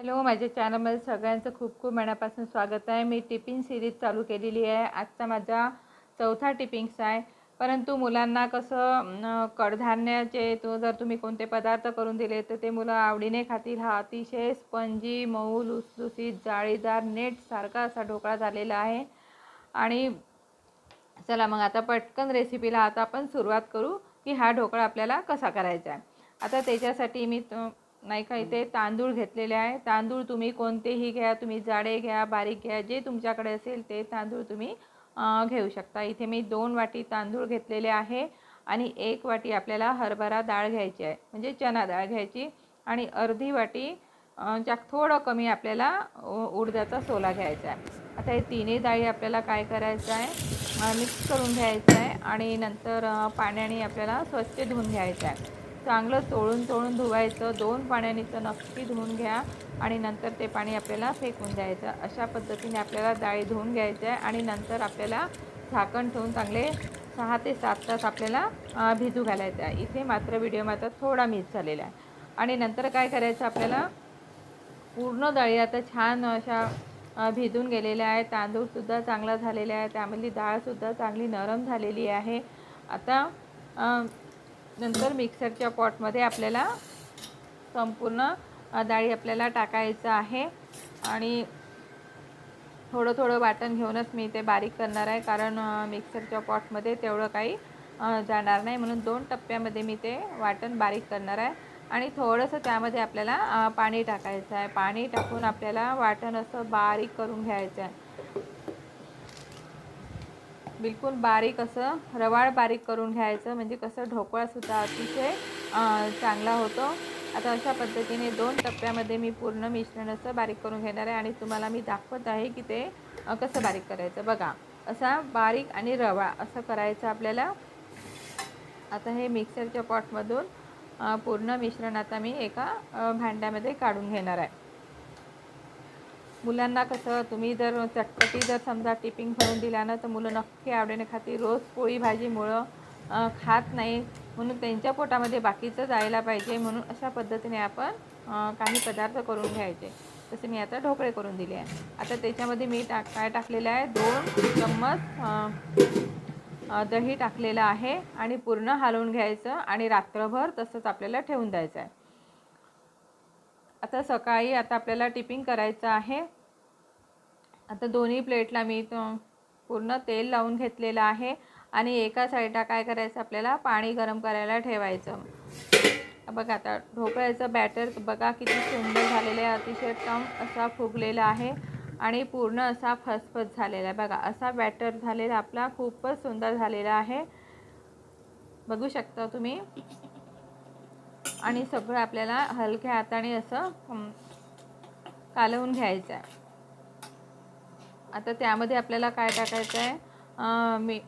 Hello माझ्या चॅनलमध्ये सगळ्यांचं खूप खूप मनापासून स्वागत आहे. मी टिफिन सिरीज चालू केलेली आहे. आजचा माझा चौथा टिपिंग्स आहे. परंतु मुलांना कसं कडधान्याचे तो जर तुम्ही कोणते पदार्थ करून दिले तर ते मुलं आवडीने खातील. हा अतिशय स्पंजी मऊ लुसलुसीत जाळीदार नेटसारखा असा ढोकळा झालेला आहे. आणि चला मग आता पटकन रेसिपीला आता आपण सुरुवात करू की हा ढोकळा आपल्याला कसा करायचा आहे. आता त्याच्यासाठी मी तो नाही का इथे तांदूळ घेतलेले आहे. तांदूळ तुम्ही कोणतेही घ्या तुम्ही जाडे घ्या बारीक घ्या जे तुमच्याकडे असेल ते तांदूळ तुम्ही घेऊ शकता. इथे मी दोन वाटी तांदूळ घेतलेले आहे आणि एक वाटी आपल्याला हरभरा डाळ घ्यायची आहे. म्हणजे चना डाळ घ्यायची आणि अर्धी वाटी ज्या थोडं कमी आपल्याला उडदाचा सोला घ्यायचा आहे. आता हे तिन्ही डाळी आपल्याला काय करायचं आहे? मिक्स करून घ्यायचं आहे आणि नंतर पाण्याने आपल्याला स्वच्छ धुवून घ्यायचं आहे. चांगलं तोळून तोळून धुवायचं. दोन पाण्याने तर नक्की धुवून घ्या आणि नंतर ते पाणी आपल्याला फेकून द्यायचं. अशा पद्धतीने आपल्याला डाळी धुवून घ्यायचं आहे आणि नंतर आपल्याला झाकण ठेवून चांगले सहा ते सात तास आपल्याला भिजू घालायचं आहे. इथे मात्र व्हिडिओ मात्र थोडा मिस झालेला आहे. आणि नंतर काय करायचं आपल्याला? पूर्ण डाळी आता छान अशा भिजून गेलेल्या आहे तांदूळसुद्धा चांगला झालेला आहे त्यामधली डाळसुद्धा चांगली नरम झालेली आहे. आता नंतर मिक्सरच्या पॉटमध्ये आपल्याला संपूर्ण डाळी आपल्याला टाकायचं आहे. आणि थोडं थोडं वाटण घेऊनच मी ते बारीक करणार आहे कारण मिक्सरच्या पॉटमध्ये तेवढं काही जाणार नाही. म्हणून दोन टप्प्यामध्ये मी ते वाटण बारीक करणार आहे. आणि थोडंसं त्यामध्ये आपल्याला पाणी टाकायचं आहे. पाणी टाकून आपल्याला वाटण असं बारीक करून घ्यायचं आहे. बिलकुल बारीक असं रवाळ बारीक करून घ्यायचं. म्हणजे कसं ढोकळासुद्धा अतिशय चांगला होतो. आता अशा पद्धतीने दोन टप्प्यामध्ये मी पूर्ण मिश्रण असं बारीक करून घेणार आहे आणि तुम्हाला मी दाखवत आहे की ते कसं बारीक करायचं. बघा असा बारीक आणि रवाळ असं करायचं आपल्याला. आता हे मिक्सरच्या पॉटमधून पूर्ण मिश्रण आता मी एका भांड्यामध्ये काढून घेणार आहे. मुलांना कसं तुम्ही जर चटपटी जर समजा टिफिन भरून दिला ना तर मुलं नक्की आवडीने खातील रोज पोळी भाजी मुळं खात नाही. म्हणून त्यांच्या पोटामध्ये बाकीचं जायला पाहिजे. म्हणून अशा पद्धतीने आपण काही पदार्थ करून घ्यायचे. तसे मी आता ढोकळे करून दिले आहे आता त्याच्यामध्ये मी टाक काय टाकलेलं आहे? दोन चम्मच दही टाकलेलं आहे. आणि पूर्ण हलवून घ्यायचं आणि रात्रभर तसंच आपल्याला ठेवून द्यायचं आहे. आता सकाळी आता आपल्याला टिपिंग करायचं आहे. आता दोन्ही प्लेटला मी पूर्ण तेल लावून घेतलेलं आहे आणि एका साईडला काय करायचं आपल्याला? पाणी गरम करायला ठेवायचं. बघा आता ढोकळ्याचं बॅटर बघा किती सुंदर झालेलं आहे. अतिशय टम असा फुगलेला आहे आणि पूर्ण असा फसफस झालेला आहे. बघा असा बॅटर झालेला आपला खूपच सुंदर झालेला आहे. बघू शकता तुम्ही? आणि सगळं आपल्याला हलक्या हाताने असं कालवून घ्यायचं आहे. आता त्यामध्ये आपल्याला काय टाकायचं आहे? मी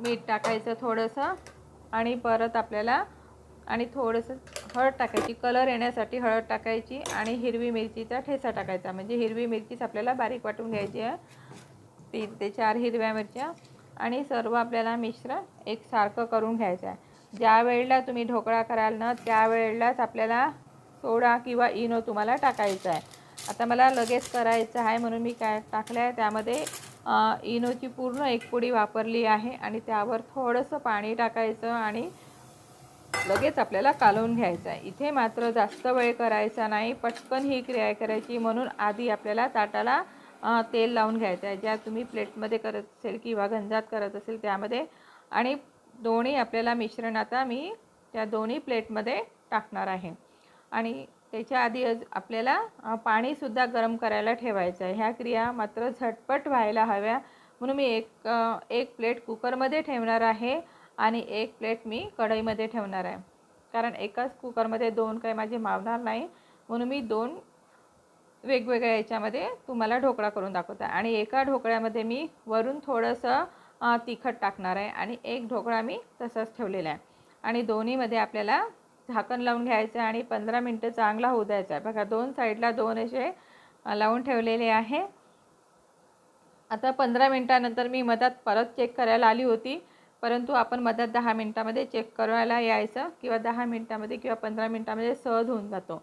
मीठ टाकायचं थोडंसं आणि परत आपल्याला आणि थोडंसं हळद टाकायची. कलर येण्यासाठी हळद टाकायची आणि हिरवी मिरचीचा ठेचा टाकायचा. म्हणजे हिरवी मिरचीच आपल्याला बारीक वाटून घ्यायची आहे. तीन ते चार हिरव्या मिरच्या आणि सर्व आपल्याला मिश्रण एकसारखं करून घ्यायचं आहे. ज्या वेळेला तुम्ही ढोकळा कराल ना त्यावेळेलाच आपल्याला सोडा किंवा इनो तुम्हाला टाकायचा आहे. आता मला लगेच करायचं आहे म्हणून मी काय टाकलं आहे त्यामध्ये इनोची पूर्ण एक पुडी वापरली आहे आणि त्यावर थोडंसं पाणी टाकायचं आणि लगेच आपल्याला कालवून घ्यायचं आहे. इथे मात्र जास्त वेळ करायचा नाही पटकन ही क्रिया करायची म्हणून आधी आपल्याला ताटाला तेल लावून घ्यायचं आहे. ज्या तुम्ही प्लेटमध्ये करत असेल किंवा गंजात करत असेल त्यामध्ये आणि दोन्ही आपल्याला मिश्रण आता मी त्या दोन्ही प्लेटमध्ये टाकणार आहे. आणि त्याच्या आधी अज- आपल्याला पाणीसुद्धा गरम करायला ठेवायचं आहे. ह्या क्रिया मात्र झटपट व्हायला हव्या. म्हणून मी एक एक प्लेट कुकरमध्ये ठेवणार आहे आणि एक प्लेट मी कढईमध्ये ठेवणार आहे. कारण एकाच कुकरमध्ये दोन काही माझे मावणार नाही. म्हणून मी दोन वेगवेगळ्या याच्यामध्ये तुम्हाला ढोकळा करून दाखवत. आहे आणि एका ढोकळ्यामध्ये मी वरून थोडंसं तिखट टाकणार आहे आणि एक ढोकळा मी तसाच ठेवलेला आहे. आणि दोन्हीमध्ये आपल्याला झाकण लावून घ्यायचं आहे आणि पंधरा मिनटं चांगला होऊ द्यायचा आहे. बघा दोन साईडला दोन असे लावून ठेवलेले आहे. आता पंधरा मिनटानंतर मी मधात परत चेक करायला आली होती. परंतु आपण मधात दहा मिनटामध्ये चेक करायला यायचं किंवा दहा मिनटामध्ये किंवा पंधरा मिनटामध्ये सहज होऊन जातो.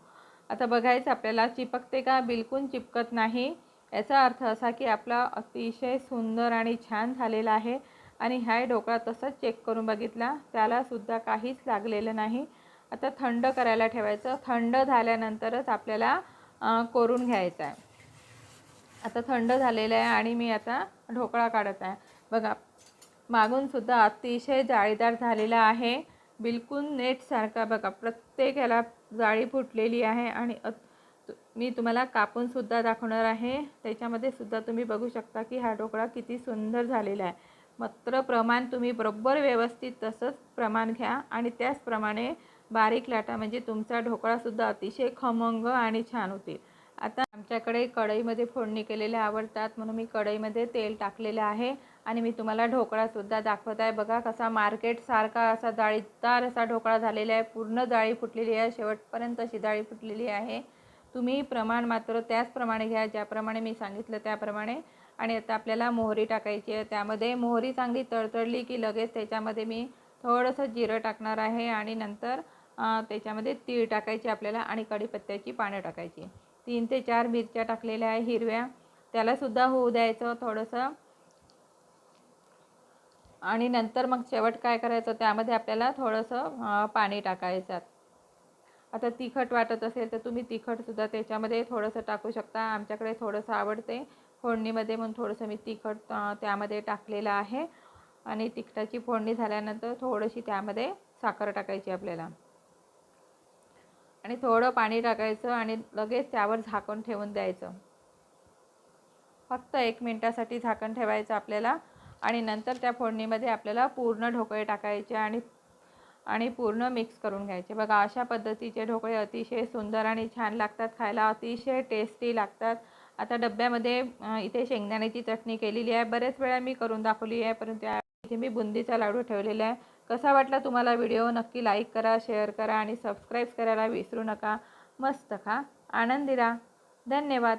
आता बघायचं आपल्याला चिपकते का? बिलकुल चिपकत नाही. याचा अर्थ असा की आपला अतिशय सुंदर आणि छान झालेला आहे. आणि हा ढोकळा तसाच चेक करून बघितला त्यालासुद्धा काहीच लागलेलं नाही. आता थंड करायला ठेवायचं. थंड झाल्यानंतरच आपल्याला कोरून करून घ्यायचं आहे. आता थंड झालेलं आहे आणि मी आता ढोकळा काढत आहे. बघा मागूनसुद्धा अतिशय जाळीदार झालेला आहे. बिलकुल नेटसारखा बघा प्रत्येक ह्याला जाळी फुटलेली आहे आणि अत- मी तुम्हाला कापूनसुद्धा दाखवणार आहे. त्याच्यामध्ये सुद्धा तुम्ही बघू शकता की हा ढोकळा किती सुंदर झालेला आहे. मात्र प्रमाण तुम्ही बरोबर व्यवस्थित तसंच प्रमाण घ्या आणि त्याचप्रमाणे बारीक लाटा म्हणजे तुमचा ढोकळासुद्धा अतिशय खमंग आणि छान होतील. आता आमच्याकडे कढईमध्ये फोडणी केलेल्या आवडतात म्हणून मी कढईमध्ये तेल टाकलेलं आहे आणि मी तुम्हाला ढोकळासुद्धा दाखवत आहे. बघा कसा मार्केटसारखा असा जाळीदार असा ढोकळा झालेला आहे. पूर्ण जाळी फुटलेली आहे. शेवटपर्यंत अशी जाळी फुटलेली आहे. तुम्ही प्रमाण मात्र त्याचप्रमाणे घ्या ज्याप्रमाणे मी सांगितलं त्याप्रमाणे. आणि आता आपल्याला मोहरी टाकायची आहे. त्यामध्ये मोहरी चांगली तळतळली की लगेच त्याच्यामध्ये मी थोडंसं जिरं टाकणार आहे आणि नंतर त्याच्यामध्ये तीळ टाकायची आपल्याला आणि कढीपत्त्याची पानं टाकायची. तीन ते चार मिरच्या टाकलेल्या आहे हिरव्या. त्यालासुद्धा होऊ द्यायचं थोडंसं. आणि नंतर मग शेवट काय करायचं? त्यामध्ये आपल्याला थोडंसं पाणी टाकायचं. आता तिखट वाटत असेल तर तुम्ही तिखटसुद्धा त्याच्यामध्ये थोडंसं टाकू शकता. आमच्याकडे थोडंसं आवडते. फोडणीमध्ये म्हणून थोडंसं मी तिखट त्यामध्ये टाकलेलं आहे. आणि तिखटाची फोडणी झाल्यानंतर थोडीशी त्यामध्ये साखर टाकायची आपल्याला. आणि थोडं पाणी टाकायचं आणि लगेच त्यावर झाकण ठेवून द्यायचं. फक्त एक मिनटासाठी झाकण ठेवायचं आपल्याला. आणि नंतर त्या फोडणीमध्ये आपल्याला पूर्ण ढोकळे टाकायचे आणि आणि पूर्ण मिक्स करून घ्यायचे. बघा अशा पद्धतीचे ढोकळे अतिशय सुंदर आणि छान लागतात खायला अतिशय टेस्टी लागतात. आता डब्यामध्ये इथे शेंगदाण्याची चटणी केलेली आहे. बरेच वेळा मी करून दाखवली आहे परंतु इथे मी बुंदीचा लाडू ठेवलेला आहे. कसा वाटला तुम्हाला व्हिडिओ? नक्की लाईक करा शेअर करा आणि सबस्क्राईब करायला विसरू नका. मस्त खा. आनंदी राहा धन्यवाद.